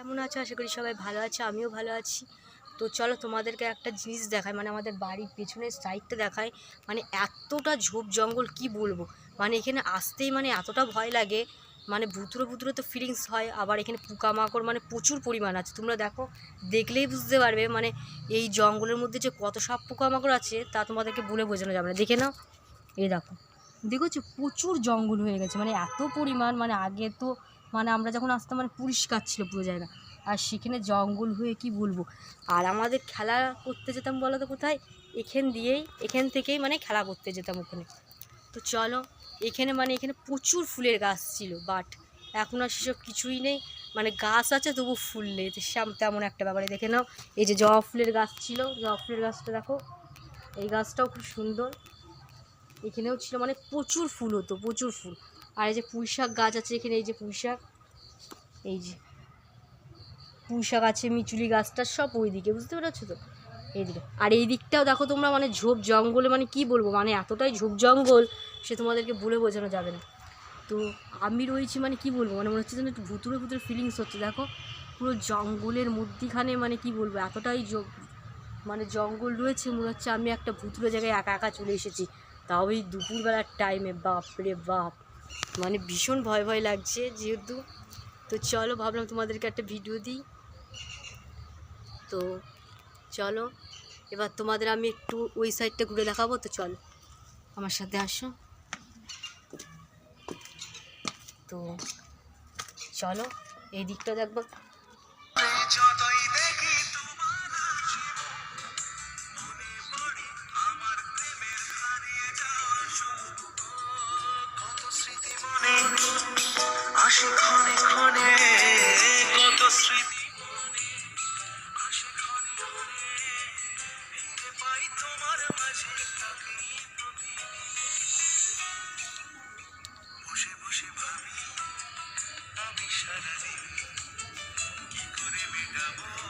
কেমন আছো? আশা করি সবাই ভালো আছে, আমিও ভালো আছি। তো চলো তোমাদেরকে একটা জিনিস দেখায় মানে আমাদের বাড়ির পেছনের সাইডটা দেখায় মানে এতটা ঝোপ জঙ্গল, কি বলব? মানে এখানে আসতেই মানে এতটা ভয় লাগে। মানে ভুতুরো ভুতুরো তো ফিলিংস হয়, আবার এখানে পোকামাকড় মানে প্রচুর পরিমাণ আছে। তোমরা দেখো, দেখলেই বুঝতে পারবে মানে এই জঙ্গলের মধ্যে যে কত সাপ পোকামাকড় আছে, তা তোমাদেরকে বলে বোঝানো যাবে না। দেখে নাও, এই দেখো। দেখেছ প্রচুর জঙ্গল হয়ে গেছে মানে এত পরিমাণ মানে আগে তো মানে আমরা যখন আসতাম মানে পরিষ্কার ছিল পুরো জায়গা। আর সেখানে জঙ্গল হয়ে কি বলব? আর আমাদের খেলা করতে যেতাম বলো তো কোথায়? এখান দিয়েই, এখান থেকেই মানে খেলা করতে যেতাম ওখানে। তো চলো, এখানে মানে এখানে প্রচুর ফুলের গাছ ছিল বাট এখন আর সেসব কিছুই নেই। মানে গাছ আছে তবু ফুল নেই। তেমন একটা ব্যাপারে দেখে নাও। এই যে জবা ফুলের গাছ ছিল, জবা ফুলের গাছটা দেখো। এই গাছটাও খুব সুন্দর। এখানেও ছিল মানে প্রচুর ফুল হতো, প্রচুর ফুল। আর এই যে পুঁই শাক গাছ আছে এখানে, এই যে পুঁই শাক, এই যে পুঁই শাক আছে, মিচুলি গাছটা সব ওই দিকে, বুঝতে পেরেছ তো? এইদিকে আর এই দিকটাও দেখো তোমরা মানে ঝোপ জঙ্গলে মানে কি বলব মানে এতটাই ঝোপ জঙ্গল সে তোমাদেরকে বলে বোঝানো যাবে না। তো আমি রয়েছি মানে কি বলব মানে মনে হচ্ছে যেন একটু ভুতুরে ভুতুরে ফিলিংস হচ্ছে, দেখো? পুরো জঙ্গলের মধ্যিখানে মানে কি বলব, এতটাই মানে জঙ্গল রয়েছে, মনে হচ্ছে আমি একটা ভুতুরে জায়গায় একা একা চলে এসেছি। তাও এই দুপুরবেলার টাইমে বাপ রে বাপ। মানে ভীষণ ভয় ভয় লাগছে যেহেতু। তো চলো, ভাবলাম তোমাদেরকে একটা ভিডিও দিই। তো চলো, এবার তোমাদের আমি একটু ওই সাইডটা ঘুরে দেখাবো, তো চলো। আমার সাথে আসো। তো চলো, এই দিকটা দেখব। সারাদিন কি করে মেটাবো?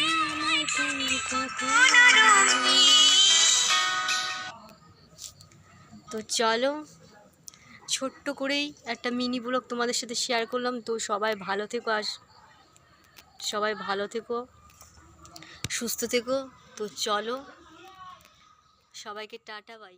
তো চলো, ছোট্ট করেই একটা মিনি ব্লগ তোমাদের সাথে শেয়ার করলাম। তো সবাই ভালো থেকো আর সবাই ভালো থেকো, সুস্থ থেকো। তো চলো, সবাইকে টাটা বাই